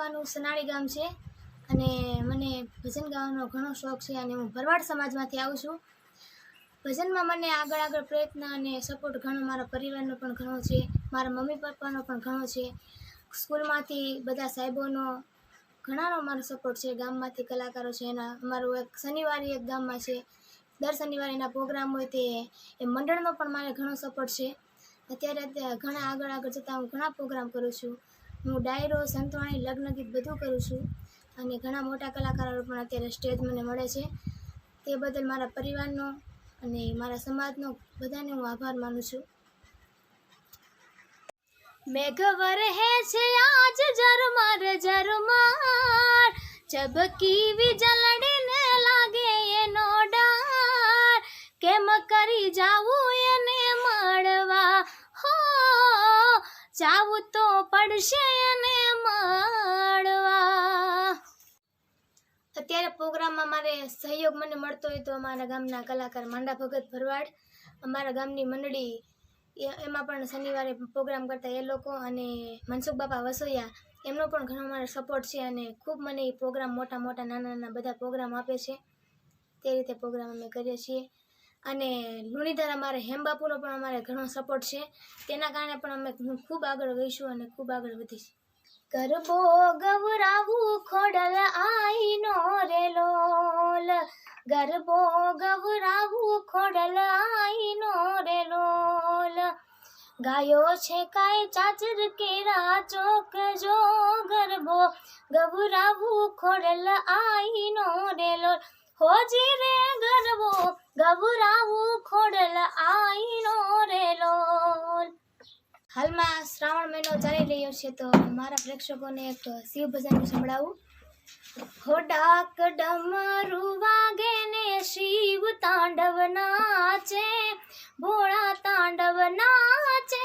તાલુકાનું સનાળી ગામ છે અને મને ભજન ગાવાનો ઘણો શોખ છે અને હું ભરવાડ સમાજમાંથી આવું છું. ભજનમાં મને આગળ આગળ પ્રયત્ન અને સપોર્ટ ઘણો મારા પરિવારનો પણ ઘણો છે, મારા મમ્મી પપ્પાનો પણ ઘણો છે. સ્કૂલમાંથી બધા સાહેબોનો ઘણાનો મારો સપોર્ટ છે, ગામમાંથી કલાકારો છે, એના અમારું એક શનિવારે એક ગામમાં છે. દર શનિવારે એના પ્રોગ્રામ હોય તે એ મંડળનો પણ મારે ઘણો સપોર્ટ છે. અત્યારે ઘણા આગળ આગળ જતાં હું ઘણા પ્રોગ્રામ કરું છું. હું ડાયરો, સંતવાણી, લગ્નગીત બધું કરું છું અને ઘણા મોટા કલાકારો પણ અત્યારે સ્ટેજ મને મળે છે. તે બદલ મારા પરિવારનો અને મારા સમાજનો બધાને હું આભાર માનું છું. મેઘવર હે છે આજ ઝરમર ઝરમર. ચબકી વીજળીને લાગે એનો ડાર. કેમ કરી જાવું જાવું તો પડશે એને મળવા. અત્યારે પ્રોગ્રામમાં મારે સહયોગ મને મળતો હોય તો અમારા ગામના કલાકાર માંડા ભગત ભરવાડ, અમારા ગામની મંડળી એમાં પણ શનિવારે પ્રોગ્રામ કરતા એ લોકો અને મનસુખ બાપા વસોયા. એમનો પણ ઘણો મારો સપોર્ટ છે અને ખૂબ મને એ પ્રોગ્રામ મોટા મોટા નાના નાના બધા પ્રોગ્રામ આપે છે. તે રીતે પ્રોગ્રામ અમે કરીએ છીએ. અને લુણીધર અમારે હેમબાપુનો પણ અમારે ઘણો સપોર્ટ છે. તેના કારણે પણ અમે ખૂબ આગળ ગઈશું અને ખૂબ આગળ વધીશ. ગરબો ગવરાવું ખોડલ આઈનો રે લોલ. ગરબો ગવરાવું ખોડલ આઈનો રે લોલ. ગાયો છે કાય ચાચર કેરા ચોક જો. ગરબો ગવરાવું ખોડલ આઈનો રે લોલ. હોજી રે ગરબો ગવરાવું ખોડલ આઈનો રે હાલમાં શ્રાવણ મહિનો ચાલી રહ્યો છે તો મારા પ્રેક્ષકોને એક શિવ ભજન સંભળાવું. હો ડમરુ વાગે ને શિવ તાંડવ નાચે, ભોળા તાંડવ નાચે,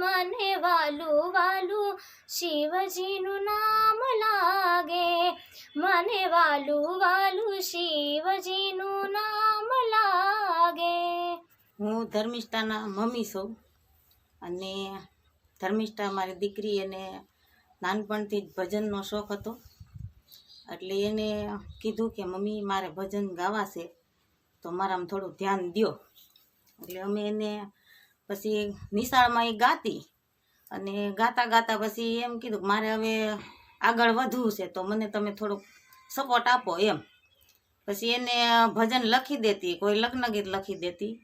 મને વાલું વાલું શિવજીનું નામ લાગે. મને વાલું વાલું શિવજીનું નામ લાગે. હું ધર્મિષ્ઠાના મમ્મી છું અને ધર્મિષ્ઠા મારી દીકરી એને નાનપણથી જ ભજનનો શોખ હતો. એટલે એને કીધું કે, મમ્મી, મારે ભજન ગાવા છે તો મારામાં થોડું ધ્યાન દ્યો. એટલે અમે એને પછી નિશાળમાં એ ગાતી અને ગાતા ગાતા પછી એમ કીધું કે, મારે હવે આગળ વધવું છે, તો મને તમે થોડુંક સપોર્ટ આપો એમ. પછી એને ભજન લખી દેતી, કોઈ લગ્ન ગીત લખી દેતી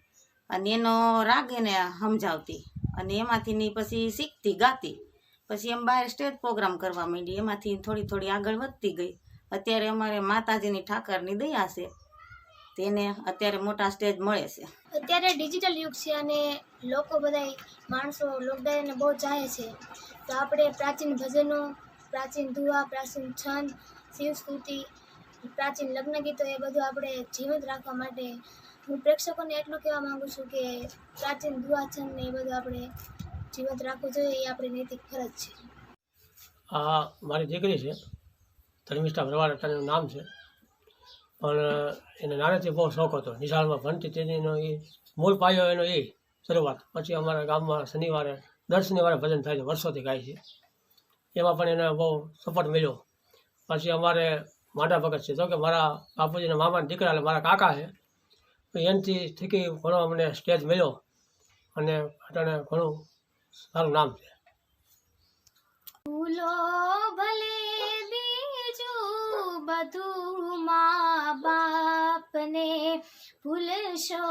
અને એનો રાગ એને સમજાવતી અને એમાંથી ની પછી શીખતી, ગાતી. પછી એમ બહાર સ્ટેજ પ્રોગ્રામ કરવા માંડી, એમાંથી થોડી થોડી આગળ વધતી ગઈ. અત્યારે અમારે માતાજીની ઠાકરની દયા છે, તેને અત્યારે મોટા સ્ટેજ મળે છે. અત્યારે ડિજિટલ યુગ છે અને લોકો બધા માણસો લોકડાયરને બહુ ચાહે છે. તો આપણે પ્રાચીન ભજનો પ્રાચીન ધુવા પ્રાચીન છંદ, શિવ પ્રાચીન લગ્ન ગીતો એ બધું આપણે જીવંત રાખવા માટે હું પ્રેક્ષકોને એટલું કહેવા માગું છું કે પ્રાચીન ધુવા છંદ ને એ બધું આપણે જીવંત રાખવું જોઈએ એ આપણી નૈતિક ફરજ છે. આ મારી દીકરી છે, ધર્મિષ્ઠા ભરવાડ એનું નામ છે. પણ એને નાનાથી બહુ શોખ હતો. નિશાળમાં ભણતી તેનો એ મૂળ પાયો એનો એ શરૂઆત. પછી અમારા ગામમાં શનિવારે દર શનિવારે ભજન થાય છે, વર્ષોથી ગાય છે. એમાં પણ એને બહુ સપોર્ટ મળ્યો. પછી અમારે માંડા ભગત છે. તો કે મારા બાપુજીના મામાના દીકરા એટલે મારા કાકા છે. એનાથી થકી ઘણો અમને સ્ટેજ મળ્યો અને અટાણે ઘણું સારું નામ છે. ભૂલો ભલે બીજું બધું મા બાપને ભૂલશો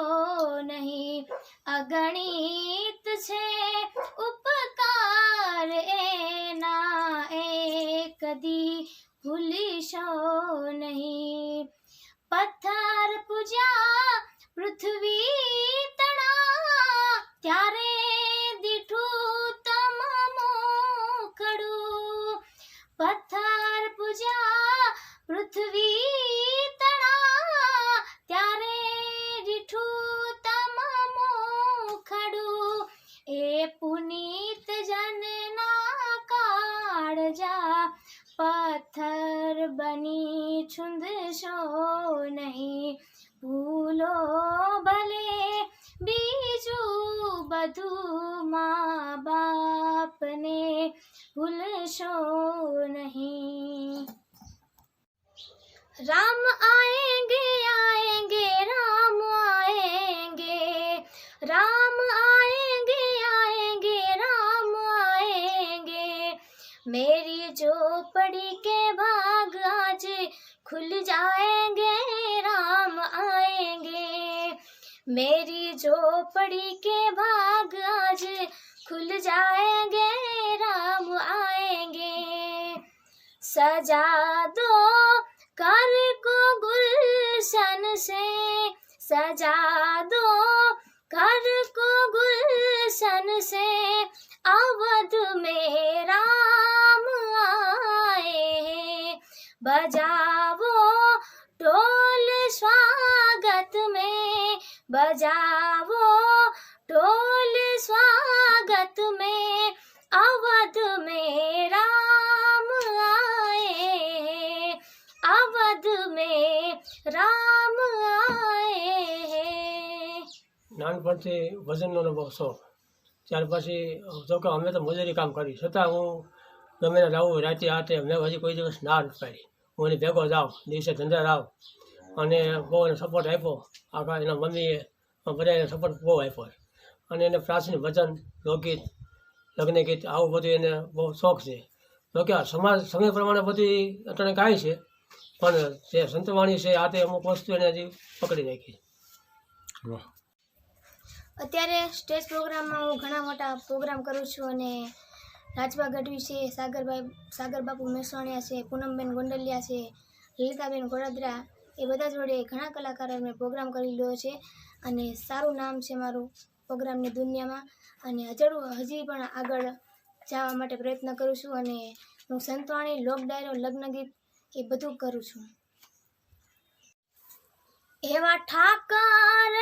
નહીં. અગણિત છે ઉપકાર એના એ કદી ભૂલશો નહીં. પથ્થર પૂજા પૃથ્વી તણા. ત્યારે દીઠું તમામો ખડું પથ્થર પૂજા પૃથ્વી બની છુંદશો નહીં ભૂલો ભલે બીજું બધું મા બાપને ભૂલશો નહીં રામ આએંગે આએંગે રામ मेरी झोपड़ी के भाग आज खुल जाएँगे, राम आएँगे। मेरी झोपड़ी के भाग आज खुल जाएँगे, राम आएँगे। सजा दो कर को गुलशन से, सजा दो कर को गुलशन से। हैं बजावो ढोल स्वागत में बजावो ढोल स्वागत में अवध में राम आए हैं अवध में राम आए हैं નાનપણથી ભજનનો બહુ શોખ ત્યાર પછી જો કે અમે તો મજૂરી કામ કરી છતાં હું ગમે ત્યાં જાઉં રાતે આતે મેં હજી કોઈ દિવસ ના નથી પાડી હું એને ભેગો જાઉં દિવસે ધંધા જાઉં અને બહુ એને સપોર્ટ આપ્યો. આખા એના મમ્મીએ બધા એને સપોર્ટ બહુ આપ્યો અને એને પ્રાચીન ભજન લોકગીત લગ્ન ગીત આવું બધું એને બહુ શોખ છે. જોકે આ સમાજ સમય પ્રમાણે બધી અટાણે ગાય છે. પણ જે સંતવાણી છે આ તે અમુક વસ્તુ એને હજી પકડી રાખી અત્યારે સ્ટેજ પ્રોગ્રામમાં હું ઘણા મોટા પ્રોગ્રામ કરું છું અને રાજભા ગઢવી છે સાગરભાઈ સાગરબાપુ મેસવાણિયા છે, પૂનમબેન ગોંડલિયા છે લલિતાબેન ગોડાદરા એ બધા જોડે ઘણા કલાકારોએ મેં પ્રોગ્રામ કરી લીધો છે અને સારું નામ છે મારું પ્રોગ્રામની દુનિયામાં અને હજુ હજી પણ આગળ જવા માટે પ્રયત્ન કરું છું અને હું સંતવાણી લોક ડાયરો લગ્ન ગીત એ બધું કરું છું. એવા ઠાકરના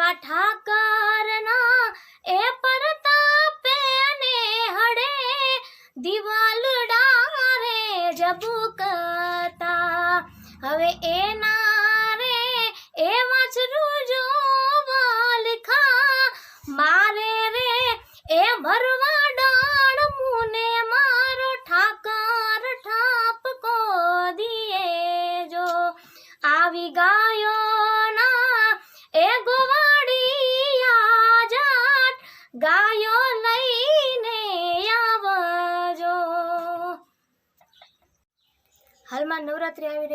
એવા ઠાકરના એ પરતાપે અને હડે દિવાલ ડારે જબકતા. હવે એના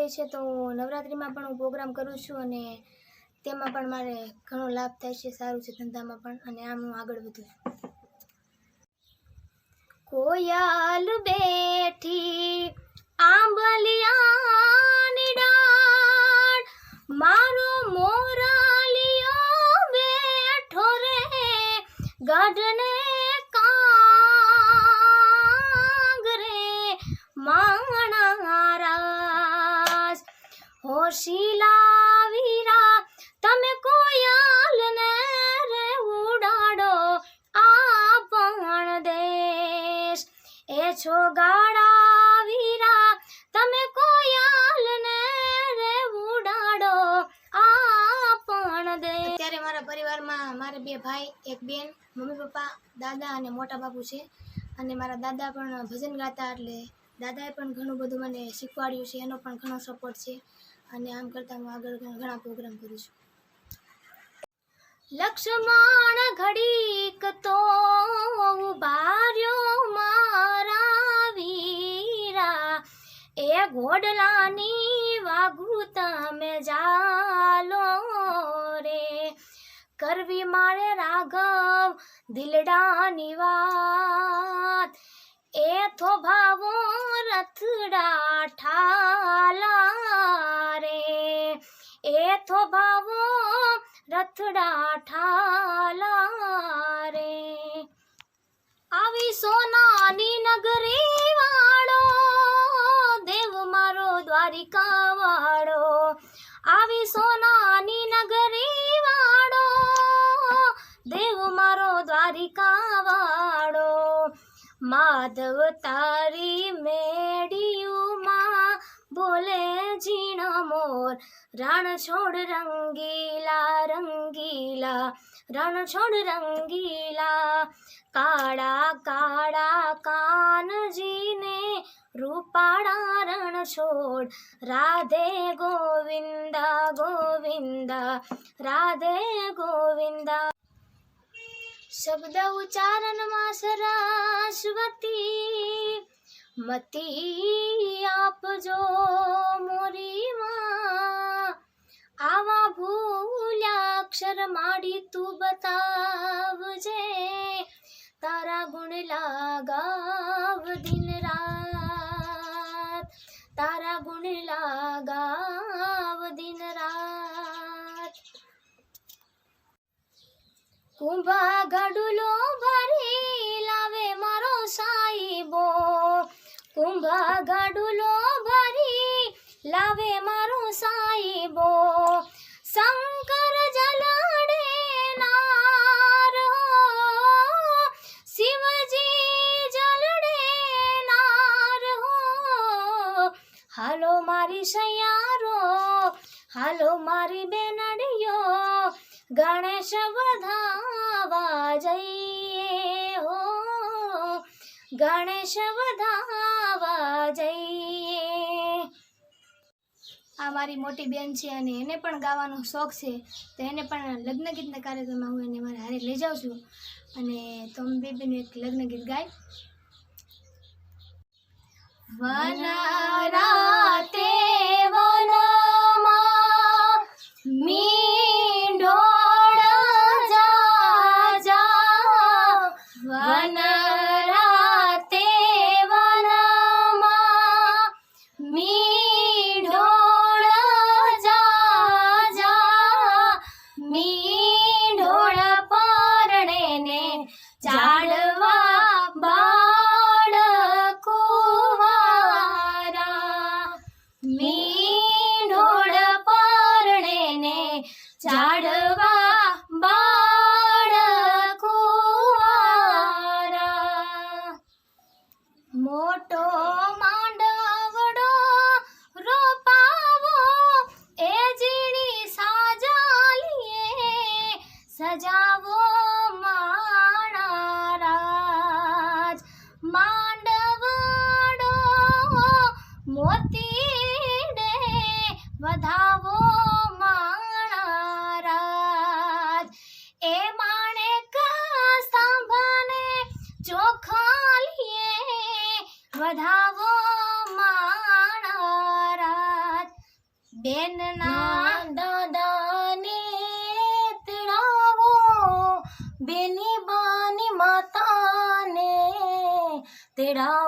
છે તો નવરાત્રિમાં પણ હું પ્રોગ્રામ કરું છું અને તેમાં પણ મારે ઘણો લાભ થાય છે, સારું છે ધંધામાં પણ અને આમ હું આગળ વધું કોયલ બેઠી આંબલિયાની મારો મોરાલિયો બેઠો રે ગઢને કાંગરે માણારાસ હોશીલા વીરા તમે કોયલ ને રે ઉડાડો, આ દેશ. એ છો ગાડા વીરા, તમે કોયલ ને રે ઉડાડો, આ પણ દે અત્યારે મારા પરિવારમાં મારે બે ભાઈ, એક બેન, મમ્મી, પપ્પા, દાદા અને મોટા બાપુ છે. અને મારા દાદા પણ ભજન ગાતા એટલે દાદાએ પણ ઘણું બધું મને શીખવાડ્યું છે, એનો પણ ઘણો સપોર્ટ છે. અને આમ કરતાં હું આગળ ઘણા પ્રોગ્રામ કરું છું. લક્ષ્મણ ઘડીક તો ઉભાર્યો મારા વીરા. એ ઘોડલાની વાગુ તમે જાલો રે. કરવી મારે રાઘવ દિલડાની વાત. એ તો ભાવો રથડા ઠાલા એ તો ભાવો રથડા ઠાલા રે. આવી સોનાની નગરી વાળો, દેવ મારો દ્વારિકા વાળો. આવી સોનાની નગરી વાળો, દેવ મારો દ્વારિકા વાળો. માધવ તારી મેડિયુમાં બોલે ઝીણ મોર રણ છોડ રંગીલા રંગીલા, રણ છોડ રંગીલા, કાળા કાળા કાનજીને રૂપાળા રણ છોડ. રાધે ગોવિંદ ગોવિંદ, રાધે ગોવિંદ. શબ્દ ઉચ્ચારણમાં સરસ્વતી મતી આપજો મોરીમાં આવા ભૂલ્યા અક્ષર માડી તું બતાવજે. તારા ગુણ લાગાવ દિન રાત. તારા ગુણ લાગાવ દિન રાત. કુંભા ગડુલો ભરી લાવે મારો સાઈબો. કુંભા ગડુલો ભરી લાવે હાલો મારી સૈયારો હાલો મારી બેનડીઓ, ગણેશ વધાવા જઈએ હો. ગણેશ વધાવા જઈએ. આ મારી મોટી બેન છે અને એને પણ ગાવાનો શોખ છે. તો એને પણ લગ્ન ગીતના કાર્યક્રમમાં હું એને મારા હારે લઈ જાઉં છું. અને તો અમે બે એક લગ્ન ગીત ગાય. વન રાતે વનમાં મીંઢોળ જા જા વન રાતે વનમાં મીંઢોળ જા જા મીંઢોળ પરણે ને ચાડવા સજાવો માણા રાજ. માંડવડો મોતી ડે વધાવો માણા રાજ. એ માણે સ્તંભને ચોખાલીએ વધાવો માણારાજ બેનના તેડાવો